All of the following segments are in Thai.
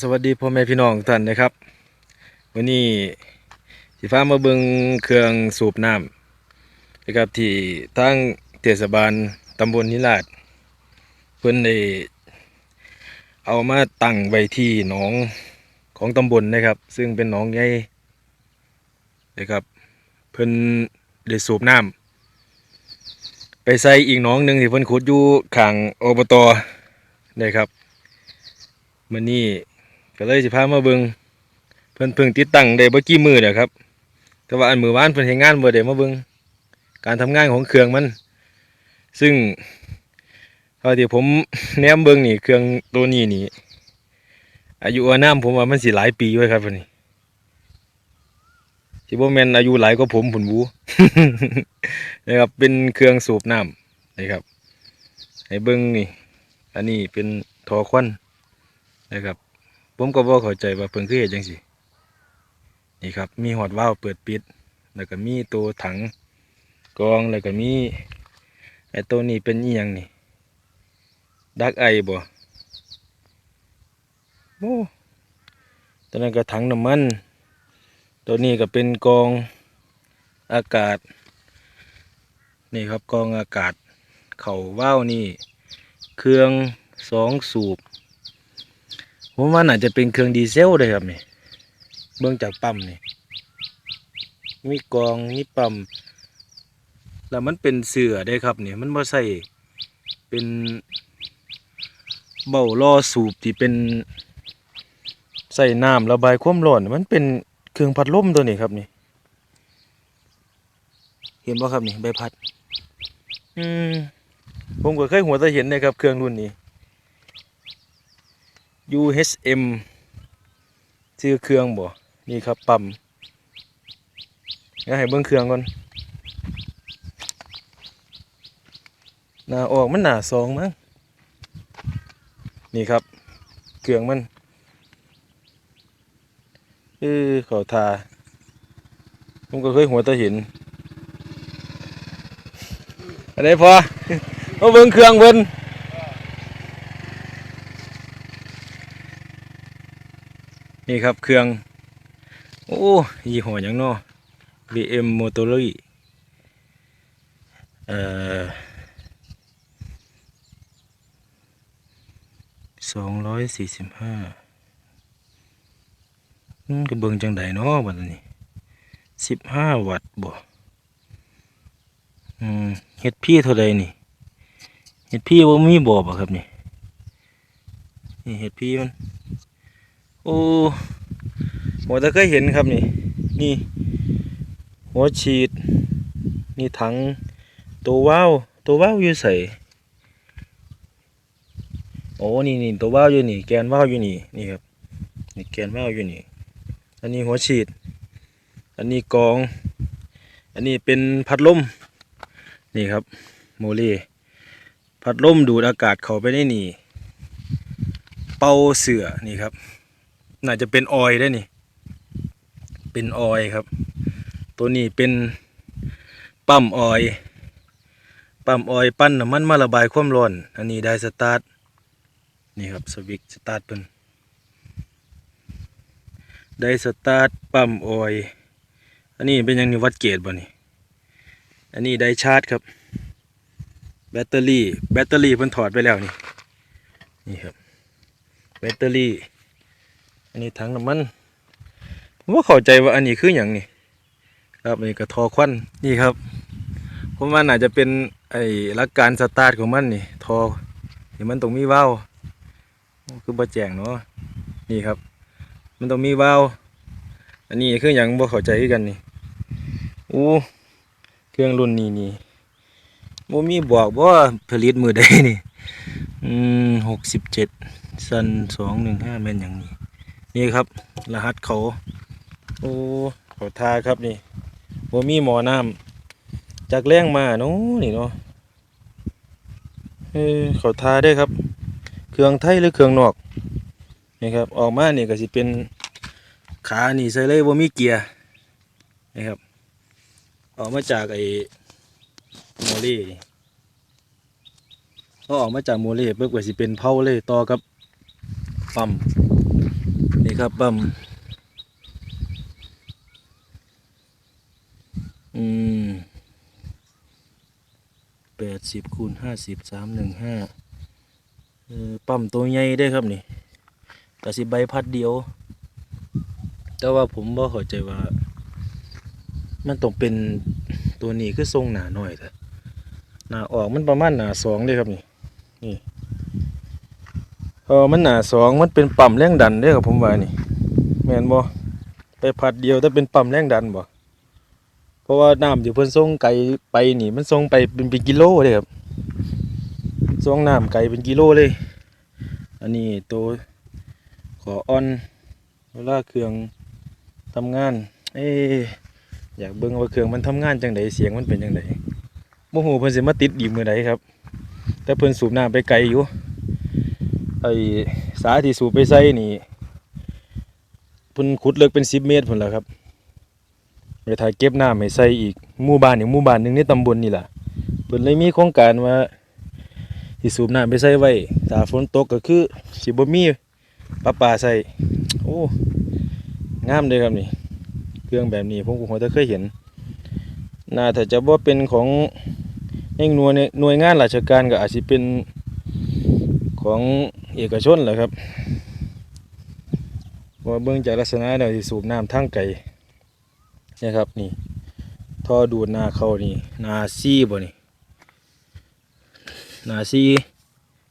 สวัสดีพ่อแม่พี่น้องทุกท่านนะครับวันนี้สิฟ้ามาเบิงเครื่องสูบน้ำนะครับที่ทั้งเทศบาลตำบลนิลาดเพิ่อนได้เอามาตั้งไว้ที่หนองของตำบลนะครับ ซึ่งเป็นหนองใหญ่นะครับเพิ่อนได้สูบน้ำไปใส่อีกหนองหนึ่งที่เพิ่อนขุดอยู่ข้างอบตนะครับมื้อนี้ ก็เลยสิพามาเบิงเพิ่นเพิ่งติดตั้งได้บ่กี่มือเด้อครับ แต่ว่าอันมือวานเพิ่นเฮ็ดงานบ่ได้มาเบิงการทำงานของเครื่องมัน ซึ่งเท่าที่ผมแนมเบิงนี่เครื่องตัวนี้นี่อายุอานามผมว่ามันสิหลายปีไว้ครับเพิ่นนี่สิบ่แม่นอายุหลายกว่าผมพุ่นบูนะครับเป็นเครื่องสูบน้ำนะครับให้เบิงนี่ อันนี้เป็นทอควันนะครับ ผมก็บ่เข้าใจว่าเพิ่นคือเฮ็ดจังซี่นี่ครับ มีหอดว่าวเปิดปิด แล้วก็มีตัวถังกรองแล้วก็มีไอ้ตัวนี้เป็นอีหยังนี่ ดักไอบ่โอ้ตัวนั้นก็ถังน้ำมัน ตัวนี้ก็เป็นกรองอากาศ นี่ครับกรองอากาศ เข่าว่าวนี่ เครื่องสองสูบ ผมว่าน่าจะเป็นเครื่องดีเซลเลยครับนี่เบื้องจากปั๊มนี่มีกรองมีปั๊มแล้วมันเป็นเสือได้ครับนี่มันบ่ใส่เป็นเบ้าล่อสูบที่เป็นใส่น้ำระบายความร้อนมันเป็นเครื่องพัดลมตัวนี้ครับนี่ เห็นบ่ะครับนี่ใบพัด อืมผมก็เคยหัวแตะเห็นนะครับเครื่องรุ่นนี้ UHM ชื่อเครื่องบ่ นี่ครับปั๊มงั้นให้เบิ่งเครื่องก่อน หน้าออกมันหน้าสองมั้ง นี่ครับ เครื่องมันเออเขาทาผมก็เคยหัวตะห็นอะไรพอมาเบิ่งเครื่องเพิ่น นี่ครับเครื่อง โอ้ยี่ห้อยังนาะ BM Motori เอ่อสองร้อยสี่สิบห้าอืมก็เบิ่งจังใดเนาะบัดนี้สิบห้าวัตต์บ่อืมเฮ็ดพี่เท่าใดนี่เฮ็ดพี่บ่ามีบ่บ่ครับนี่นี่เฮ็ดพี่มัน โอ้หัวตะเคยเห็นครับนี่นี่หัวฉีด นี่ถัง ตัวว้าวตัวว้าวอยู่ใส่โอ้นี่นี่ตัวว้าวอยู่นี่ แกนว้าวอยู่นี่นี่ครับนี่แกนว้าวอยู่นี่ อันนี้หัวฉีด อันนี้กอง อันนี้เป็นพัดลมนี่ครับ โมเลพัดลมดูดอากาศเข้าไปในนี่ เป่าเสือนี่ครับ น่าจะเป็นออยได้นี่ เป็นออยครับ ตัวนี้เป็นปั๊มออยปั๊มออยปั้นน้ำมันมาระบายความร้อน อันนี้ได้สตาร์ทนี่ครับสวิตสตาร์ทเป็นได้สตาร์ทปั๊มออยอันนี้เป็นยังนี่วัดเกจบ่นี่อันนี้ได้ชาร์จครับ แบตเตอรี่ แบตเตอรี่เพิ่นถอดไปแล้วนี่นี่ครับแบตเตอรี่ อันนี้ถังน้ำมันผมว่าเข้าใจว่าอันนี้คืออย่างนี้ครับอันนี้ก็ทอควันนี่ครับผมว่าน่าจะเป็นไอ้หลักการสตาร์ทของมันนี่ทอเห็นมันต้องมีวาล์วคือบะแจงเนาะนี่ครับ มันต้องมีวาล์วอันนี้คืออย่างบ่เข้าใจกันนี่โอ้เครื่องรุ่นนี้นี่บ่มีบอกบ่ว่าผลิตมือใดนี่อืมหกสิบเจ็ดซันสองหนึ่งห้าแม่นอย่างนี้ นี่ครับ รหัสเขา โอ้เขาทาครับนี่บ่มีหมอน้ำจากแรงมาเนาะนี่เนาะเออเขาทาได้ครับ เครื่องไทยหรือเครื่องนอกนี่ครับออกมานี่ก็สิเป็นขานี่ใส่เลยบ่มีเกียร์นี่ครับออกมาจากไอ้โมเล่นี่พอออกมาจากโมเล่ปุ๊บก็สิเป็นเผาเลยต่อกับปั๊ม นี่ครับปั๊มอืมแปดสิบคูณห้าสิบสามหนึ่งห้าปั๊มตัวใหญ่ได้ครับนี่กสิใบพัดเดียว แต่ว่าผมบ่เข้าใจว่า มันต้องเป็นตัวนี้คือทรงหนาหน่อยแต่หนาออกมันประมาณหนาสองเลยครับนี่นี่ ออมันหนาสองมันเป็นปั๊มแรงดันเด้อครับผมว่านี่แม่นบ่ไปพัดเดียวแต่เป็นปั๊มแรงดันบ่เพราะว่าน้ำอยู่เพิ่นส่งไกลไปนี่ มันส่งไปเป็นเป็นกิโลเลยครับส่งน้ำไกลเป็นกิโลเลย อันนี้ตัวขอออนเวลาเครื่องทำงาน เอ๊อยากเบิ่งว่าเครื่องมันทำงานจังไดเสียงมันเป็นจังไดโมโหเพิ่นสิมาติดดีมือใดครับ แต่เพิ่นสูบน้ำไปไกลอยู่ ไอ้สาที่สูบไปใส่นี่พิ่นขุดเลึกเป็นสิบเมตรพุ่นแหละครับไปถ่ายเก็บน้ำให้ใส่อีกหมู่บ้านนี่หมู่บ้านหนึ่งในตำบลนี่ล่ะเพิ่นเลยมีโครงการว่าสิสูบน้ำไปใส่ไว้ถ้าฝนตกก็คือสิบ่มีประปาใส่โอ้งามเลยครับนี่ เครื่องแบบนี้ผมก็คงจะเคยเห็นน่าถ้าจะบ่าเป็นของเองหน่วยหน่วยงานราชการก็อาจสิเป็นของ เอกชนแหละครับว่าเบื้องจากลักษณะเราสิสูบน้ำทางไกลนี่ครับนี่ท่อดูดนาเขานี่นาซีบ่นี่นาซี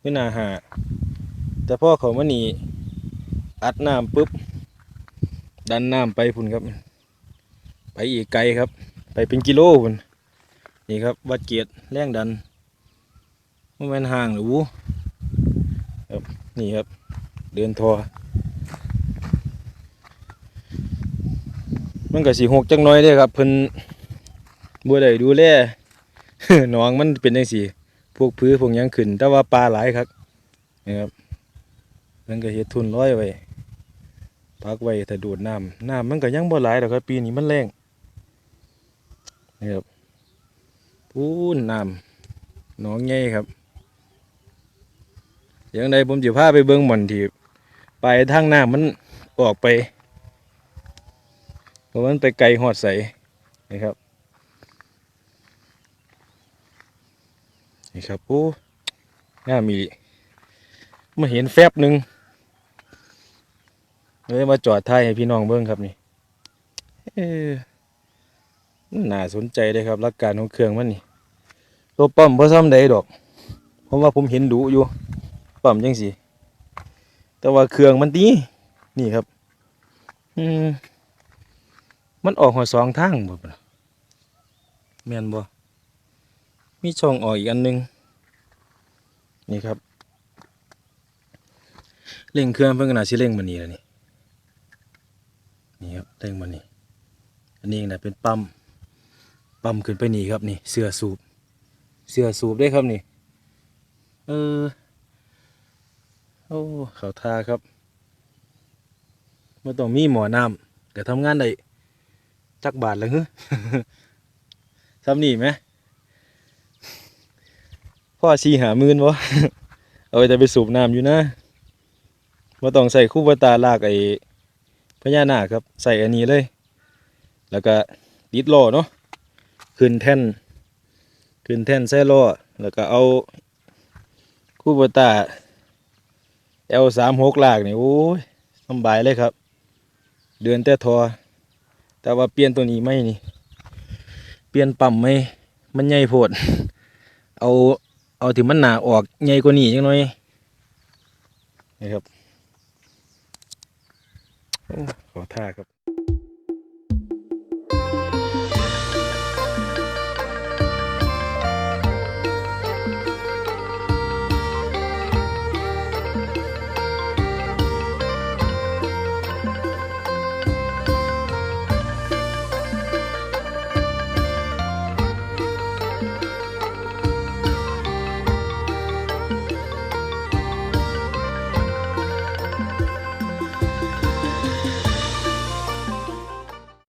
คือนาหาแต่พ่อเขามานี่อัดน้ำปุ๊บดันน้ำไปพุ่นครับ ไปอีกไกลครับ ไปเป็นกิโลพุ่นนี่ครับวัดเกียรติแรงดันมันเป็นห่างหรือวู นี่ครับ เดินทอมันก็สีหกจังน้อยเด้ครับเพิ่นบัวได้ดูแลหนองมันเป็นจังสีพวกพื้นพวกยังขึ้น แต่ว่าปลาหลายครับนี่ครับเพิ่นก็เฮ็ดทุนร้อยไว้พักไว้ถ้าดูดน้ำน้ำมันก็ยังบ่หลายดอกครับ ปีนี้มันแรงนี่ครับพูนน้ำหนองใหญ่ครับ อย่างใดผมจะพาไปเบิ้งหม่อนที่ไปทางหน้ำมันออกไปเพราะมันไปไกลหอดใสนี่ครับนี่ครับโอ้ง่ามีมาเห็นแฟบหนึ่งเลยมาจอดท้ายให้พี่น้องเบิ้งครับนี่มันน่าสนใจเลยครับหลักการของเครื่องมันนี่ตัวปั๊มเพอซ้ำใดดอก เพราะว่าผมเห็นดูอยู่ ปั๊มจังสิแต่ว่าเครื่องมันดีนี่ครับ อืมมันออกหัวสองทางบ่แมนบ่มีช่องออกอีกอันหนึง นี่ครับเร่งเครื่องเพิ่งขนาดสิเร่งมันนี่แล้วนี่นี่ครับเร่งมันนี่อันนี้นะเป็นปั๊มปั๊มขึ้นไปนี่ครับนี่เสื้อสูบเสื้อสูบได้ครับนี่ เออ โอ้ เขาทาครับไม่ต้องมีหมอน้ำก็ทำงานได้จักบาทแล้วฮึทำนี่ไหมพ่อชีหามื่นวะเอาไปแต่ไปสูบน้ำอยู่นะม่ต้องใส่คู่บตาลากไอ้พญานาคครับ ใส่อันนี้เลย แล้วก็ติดล้อเนาะขึ้นแท่นขึ้นแท่นใส่ล้อแล้วก็เอาคู่บตา เอลสามหกลากนี่โอ้ยสำบายเลยครับ เดือนแต่ทอ แต่ว่าเปลี่ยนตัวนี้ไม่นี่ เปลี่ยนปั๊มไม่มันใหญ่โพด เอาเอาถึงมันหนาออกใหญ่กว่านี้จังหน่อยนี่ครับโอ้ขอท่าครับ